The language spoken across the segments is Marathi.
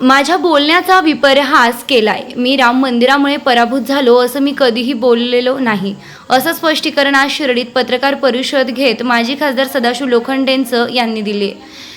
माझ्या बोलण्याचा विपर्यास केलाय. मी राम मंदिरामुळे पराभूत झालो असं मी कधीही बोललेलो नाही. असं स्पष्टीकरण आज शिर्डीत पत्रकार परिषद घेत माजी खासदार सदाशिव लोखंडेंचं यांनी दिले.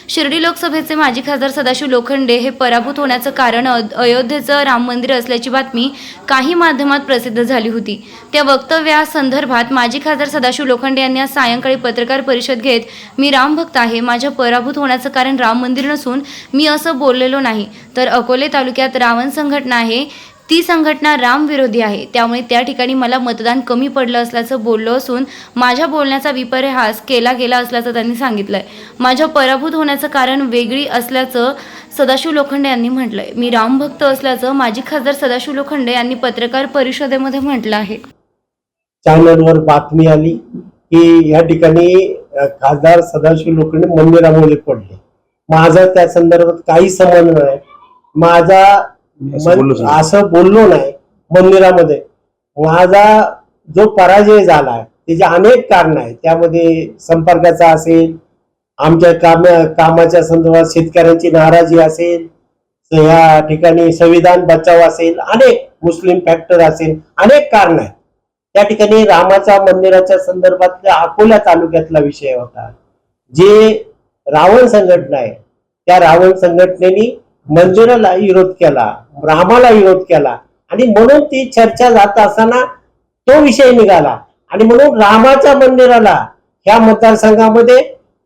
शिर्डी लोकसभेचे माजी खासदार सदाशिव लोखंडे हे पराभूत होण्याचं कारण अयोध्येचं राम मंदिर असल्याची बातमी काही माध्यमात प्रसिद्ध झाली होती. त्या वक्तव्यासंदर्भात माजी खासदार सदाशिव लोखंडे यांनी आज सायंकाळी पत्रकार परिषद घेत मी रामभक्त आहे. माझ्या पराभूत होण्याचं कारण राम मंदिर नसून मी असं बोललेलो नाही. तर अकोले तालुक्यात रावण संघटना आहे. ती संघटना रामविरोधी आहे. त्यामुळे त्या ठिकाणी मला मतदान कमी पडलं असल्याचं बोललो असून माझ्या बोलण्याचा विपर्यास केला गेला असल्याचं त्यांनी सांगितलंय. माझ्या पराभूत होण्याचं कारण वेगळी असल्याचं सदाशिव लोखंडे यांनी म्हटलंय. मी रामभक्त असल्याचं माजी खासदार सदाशिव लोखंडे यांनी पत्रकार परिषदेमध्ये म्हटलं आहे. चॅनलवर बातमी आली की या ठिकाणी खासदार सदाशिव लोखंडे मंदिरामध्ये पडले. माझा त्या संदर्भात काही संबंध नाही. माझा असं बोललो नाही मंदिरामध्ये. माझा जो पराजय झाला त्याची अनेक कारण आहेत त्यामध्ये संपर्काचा असेल आमच्या काम कामाच्या संदर्भात शेतकऱ्यांची नाराजी असेल या ठिकाणी संविधान बचाव असेल अनेक मुस्लिम फॅक्टर असेल अनेक कारण आहेत. त्या ठिकाणी रामाच्या मंदिराच्या संदर्भातल्या अकोला तालुक्यातला विषय होता. जे रावण संघटना आहे त्या रावण संघटनेने मंदिराला विरोध केला रामाला विरोध केला. आणि म्हणून ती चर्चा जात असताना तो विषय निघाला. आणि म्हणून रामाच्या मंदिराला ह्या मतदारसंघामध्ये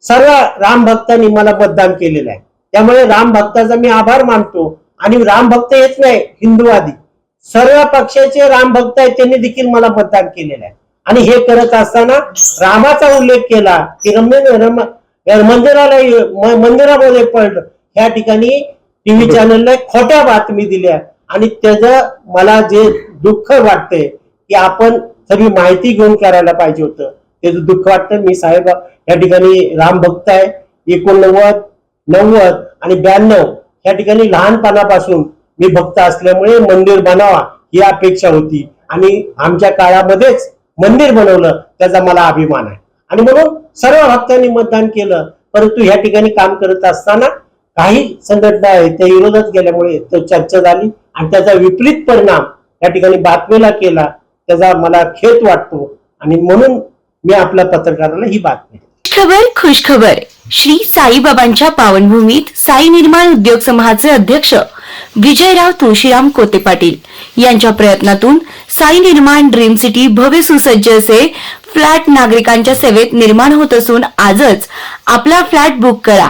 सर्व राम भक्तांनी मला मतदान केलेलं आहे. त्यामुळे राम भक्ताचा मी आभार मानतो. आणि राम भक्त येत नाही हिंदूवादी. सर्व पक्षाचे राम भक्त आहेत त्यांनी देखील मला मतदान केलेलं आहे. आणि हे करत असताना रामाचा उल्लेख केला की रम्य रम मंदिराला मंदिरामध्ये पडलं. ह्या ठिकाणी टीव्ही चॅनलला खोट्या बातमी दिल्या. आणि त्याचं मला जे दुःख वाटतंय की आपण सगळी माहिती घेऊन करायला पाहिजे होतं. त्याचं दुःख वाटतं. मी साहेब या ठिकाणी राम भक्त आहे. एकोणनव्वद नव्वद आणि ब्याण्णव या ठिकाणी लहानपणापासून मी भक्त असल्यामुळे मंदिर बनावा ही अपेक्षा होती. आणि आमच्या काळामध्येच मंदिर बनवलं त्याचा मला अभिमान आहे. आणि म्हणून सर्व भक्तांनी मतदान केलं. परंतु या ठिकाणी काम करत असताना काही संघटना आहेत त्या विरोधात गेल्यामुळे तो चर्चा झाली आणि त्याचा विपरीत परिणाम या ठिकाणी बातमीला केला. त्याचा मला खेद वाटतो आणि म्हणून मी आपल्या पत्रकाराला ही बातमी खबर खुश खबर. श्री साईबाबांच्या पावनभूमीत साई निर्माण उद्योग समूहाचे अध्यक्ष विजयराव तुळशीराम कोते पाटील यांच्या प्रयत्नातून साई निर्माण ड्रीम सिटी भव्य सुसज्ज असे फ्लॅट नागरिकांच्या सेवेत निर्माण होत असून आजच आपला फ्लॅट बुक करा.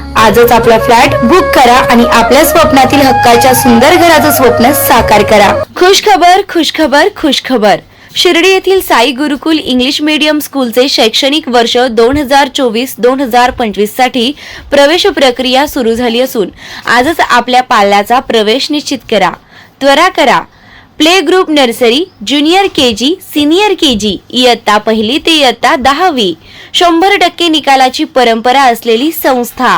आजच आपला फ्लॅट बुक करा आणि आपल्या स्वप्नातील हक्काच्या सुंदर घराचं स्वप्न साकार करा. खुश खबर खुश खबर खुश खबर शिर्डी येथील साई गुरुकुल इंग्लिश मीडियम स्कूलचे शैक्षणिक वर्ष दोन हजार चोवीस दोन हजार पंचवीससाठी प्रवेश प्रक्रिया सुरू झाली असून आजच आपल्या पाल्याचा प्रवेश निश्चित करा. त्वरा करा. Play group nursery junior K G senior K G इयत्ता पहिली ते इयत्ता दहावी. शंभर टक्के निकालाची परंपरा असलेली संस्था.